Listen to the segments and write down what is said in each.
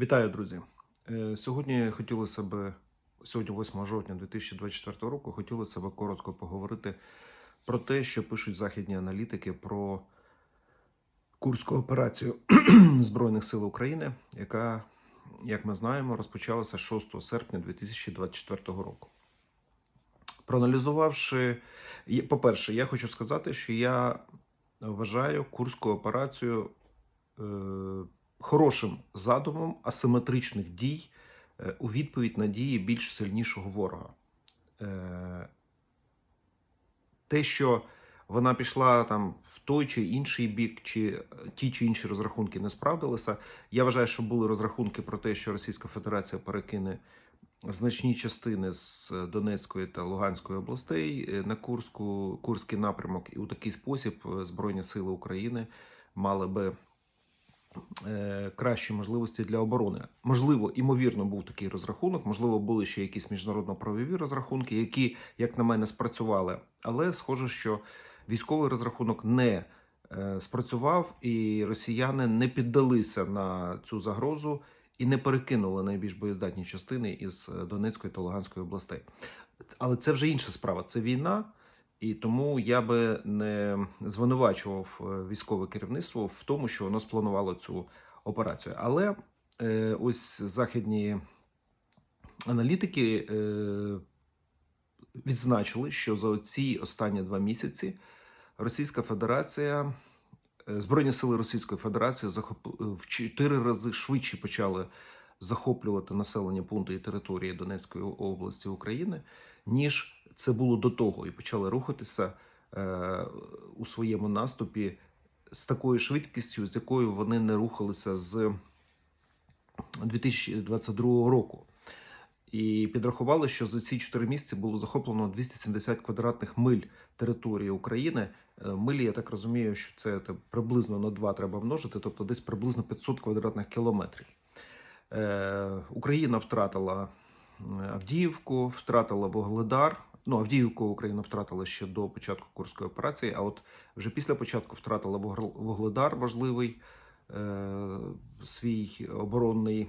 Вітаю, друзі. Е, Сьогодні хотілося б, сьогодні, 8 жовтня 2024 року, хотілося б коротко поговорити про те, що пишуть західні аналітики про Курську операцію Збройних сил України, яка, як ми знаємо, розпочалася 6 серпня 2024 року. Проаналізувавши, по-перше, я хочу сказати, що я вважаю Курську операцію е, хорошим задумом асиметричних дій е, у відповідь на дії більш сильнішого ворога. Е, те, що вона пішла там в той чи інший бік, чи е, ті чи інші розрахунки не справдилися. Я вважаю, що були розрахунки про те, що Російська Федерація перекине значні частини з Донецької та Луганської областей на Курську, Курський напрямок, і у такий спосіб Збройні Сили України мали би кращі можливості для оборони. Можливо, імовірно, був такий розрахунок. Можливо, були ще якісь міжнародно-правові розрахунки, які, як на мене, спрацювали. Але схоже, що військовий розрахунок не е, спрацював, і росіяни не піддалися на цю загрозу і не перекинули найбільш боєздатні частини із е, Донецької та Луганської областей. Але це вже інша справа. Це війна. І тому я би не звинувачував е, військове керівництво в тому, що воно спланувало цю операцію. Але е, ось західні аналітики е, відзначили, що за ці останні два місяці Російська Федерація, е, Збройні сили Російської Федерації захоп... в чотири рази швидше почали захоплювати населені пункти і території Донецької області України, ніж це було до того, і почали рухатися е, у своєму наступі з такою швидкістю, з якою вони не рухалися з 2022 року. І підрахували, що за ці 4 місяці було захоплено 270 квадратних миль території України. Е, Милі, я так розумію, що це приблизно на 2 треба множити, тобто десь приблизно 500 квадратних кілометрів. Е, Україна втратила е, Авдіївку, втратила Вугледар. Ну, Авдіївку Україна втратила ще до початку Курської операції, а от вже після початку втратила Вугледар важливий е, свій оборонний,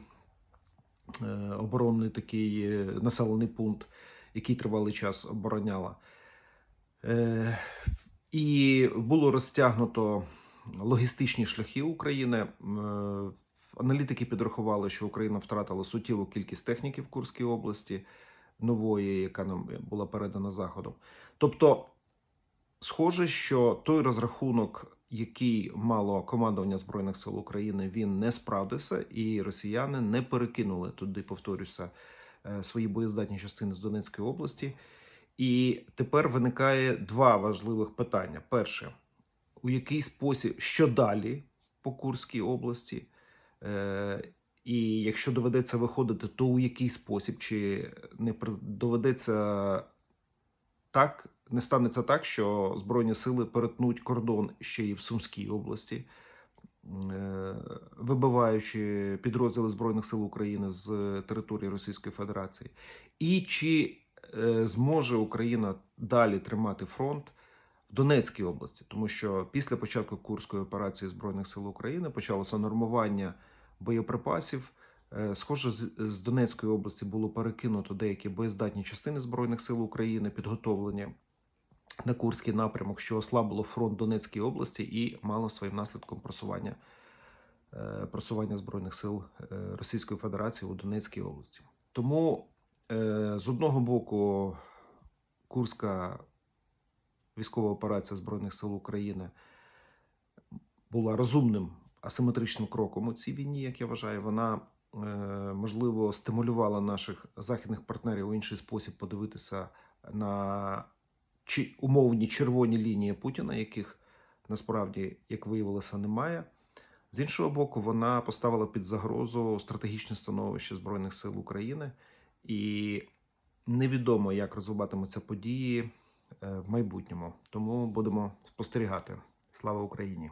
е, оборонний такий е, населений пункт, який тривалий час обороняла. Е, і було розтягнуто логістичні шляхи України. Е, Аналітики підрахували, що Україна втратила суттєву кількість техніки в Курській області, нової, яка нам була передана Заходом. Тобто, схоже, що той розрахунок, який мало командування Збройних сил України, він не справдився, і росіяни не перекинули туди, повторюся, е, свої боєздатні частини з Донецької області. І тепер виникає два важливих питання: перше, у який спосіб, що далі по Курській області? І якщо доведеться виходити, то у який спосіб? Чи не доведеться так, не станеться так, що Збройні сили перетнуть кордон ще й в Сумській області, е, вибиваючи підрозділи Збройних сил України з території Російської Федерації? І чи е, зможе Україна далі тримати фронт? В Донецькій області, тому що після початку Курської операції Збройних сил України почалося нормування боєприпасів. Е, Схоже, з, Донецької області було перекинуто деякі боєздатні частини Збройних сил України, підготовлені на Курський напрямок, що ослабило фронт Донецької області і мало своїм наслідком просування, е, просування Збройних сил е, Російської Федерації у Донецькій області. Тому з одного боку, Курська військова операція Збройних сил України була розумним асиметричним кроком у цій війні, як я вважаю, вона е, можливо стимулювала наших західних партнерів у інший спосіб подивитися на умовні червоні лінії Путіна, яких насправді, як виявилося, немає. З іншого боку, вона поставила під загрозу стратегічне становище Збройних сил України, і невідомо, як розвиватимуться події е, в майбутньому. Тому будемо спостерігати. Слава Україні!